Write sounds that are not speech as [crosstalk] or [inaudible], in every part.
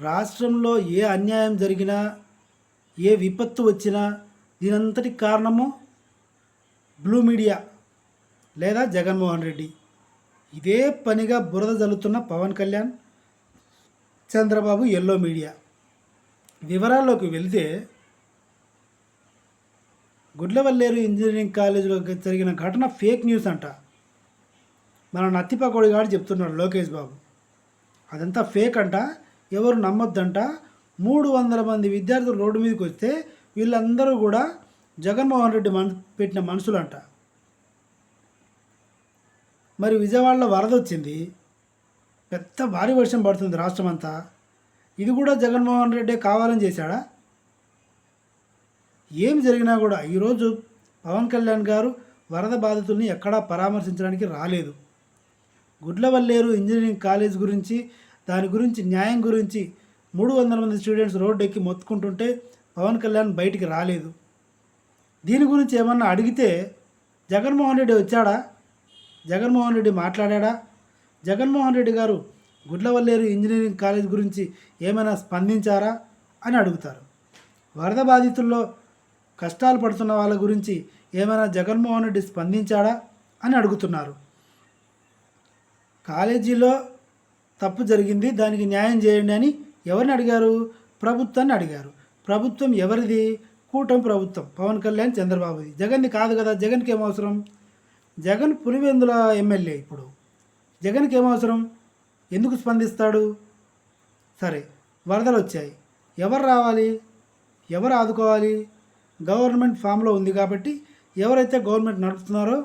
రాష్ట్రంలో ఏ అన్యాయం జరిగినా ఏ విపత్తు వచ్చినా దీనంతటి కారణము బ్లూ మీడియా లేదా జగన్మోహన్ రెడ్డి. ఇదే పనిగా బురద జల్లుతున్న పవన్ కళ్యాణ్ చంద్రబాబు ఎల్లో మీడియా. వివరాల్లోకి వెళితే గుడ్లవల్లేరు ఇంజనీరింగ్ కాలేజీలో జరిగిన ఘటన ఫేక్ న్యూస్ అంట. మన నత్తిపకోడి గారు చెప్తున్నాడు లోకేష్ బాబు. అదంతా ఫేక్ అంట. ఎవరు నమ్మొద్దంట. మూడు వందల మంది విద్యార్థులు రోడ్డు మీదకి వస్తే వీళ్ళందరూ కూడా జగన్మోహన్ రెడ్డి మన పెట్టిన మనుషులంట. మరి విజయవాడలో వరద వచ్చింది. పెద్ద భారీ వర్షం పడుతుంది రాష్ట్రం అంతా ఇది కూడా జగన్మోహన్ రెడ్డి కావాలని చేశాడా? ఏం జరిగినా కూడా ఈరోజు పవన్ కళ్యాణ్ గారు వరద బాధితుల్ని ఎక్కడా పరామర్శించడానికి రాలేదు. గుడ్లవల్లేరు ఇంజనీరింగ్ కాలేజ్ గురించి దాని గురించి న్యాయం గురించి మూడు వందల మంది స్టూడెంట్స్ రోడ్డు ఎక్కి మొత్తుకుంటుంటే పవన్ కళ్యాణ్ బయటికి రాలేదు. దీని గురించి ఏమన్నా అడిగితే జగన్మోహన్ రెడ్డి వచ్చాడా? జగన్మోహన్ రెడ్డి మాట్లాడా జగన్మోహన్ రెడ్డి గారు గుడ్లవల్లేరు ఇంజనీరింగ్ కాలేజ్ గురించి ఏమైనా స్పందించారా అని అడుగుతారు. వరద బాధితుల్లో కష్టాలు పడుతున్న వాళ్ళ గురించి ఏమైనా జగన్మోహన్ రెడ్డి స్పందించాడా అని అడుగుతున్నారు. కాలేజీలో తప్పు జరిగింది దానికి న్యాయం చేయండి అని ఎవరిని అడిగారు? ప్రభుత్వాన్ని అడిగారు. ప్రభుత్వం ఎవరిది? కూటమి ప్రభుత్వం. పవన్ కళ్యాణ్ చంద్రబాబుది. జగన్ది కాదు కదా జగన్కి ఏమవసరం జగన్ పులివెందుల ఎమ్మెల్యే ఇప్పుడు. జగన్కి ఏమవసరం ఎందుకు స్పందిస్తాడు? సరే వరదలు వచ్చాయి. ఎవరు రావాలి? ఎవరు ఆదుకోవాలి? గవర్నమెంట్ ఫామ్లో ఉంది కాబట్టి ఎవరైతే గవర్నమెంట్ నడుపుతున్నారో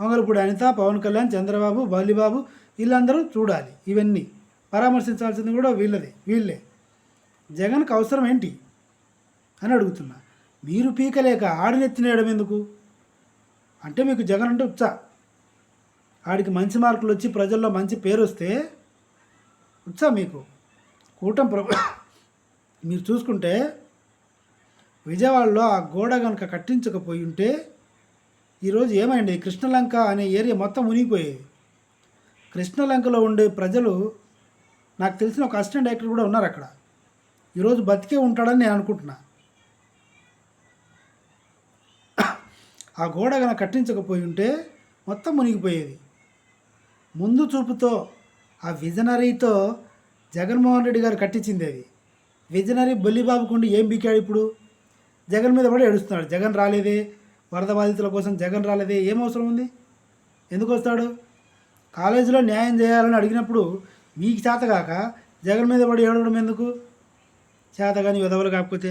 అంగలపూడి అనిత పవన్ కళ్యాణ్ చంద్రబాబు బాలిబాబు వీళ్ళందరూ చూడాలి. ఇవన్నీ పరామర్శించాల్సింది కూడా వీళ్ళదే వీళ్ళే. జగన్కి అవసరం ఏంటి? అని అడుగుతున్నా. మీరు పీకలేక ఆడినెత్తినేయడం ఎందుకు? అంటే మీకు జగన్ అంటే ఉత్సా ఆడికి మంచి మార్కులు వచ్చి ప్రజల్లో మంచి పేరు వస్తే ఉత్సా మీకు. కూటమి ప్రభు [coughs] మీరు చూసుకుంటే విజయవాడలో ఆ గోడ కనుక కట్టించకపోయి ఉంటే ఈరోజు ఏమైంది? కృష్ణలంక అనే ఏరియా మొత్తం మునిగిపోయేది కృష్ణలంకలో ఉండే ప్రజలు నాకు తెలిసిన ఒక అసిస్టెంట్ డైరెక్టర్ కూడా ఉన్నారు అక్కడ. ఈరోజు బతికే ఉంటాడని నేను అనుకుంటున్నా. ఆ గోడ కనుక కట్టించకపోయి ఉంటే మొత్తం మునిగిపోయేది. ముందు చూపుతో ఆ విజనరీతో జగన్మోహన్ రెడ్డి గారు కట్టించింది అది. విజనరీ బొల్లిబాబుకుండి ఏం బీకాడు ఇప్పుడు? జగన్ మీద పడి ఏడుస్తున్నాడు. జగన్ రాలేదే వరద బాధితుల కోసం జగన్ రాలేదే ఏం అవసరం ఉంది? ఎందుకు వస్తాడు? కాలేజీలో న్యాయం చేయాలని అడిగినప్పుడు మీకు చేతగాక జగన్ మీద పడి ఏడవడం ఎందుకు? చేత కానీ విధవలు కాకపోతే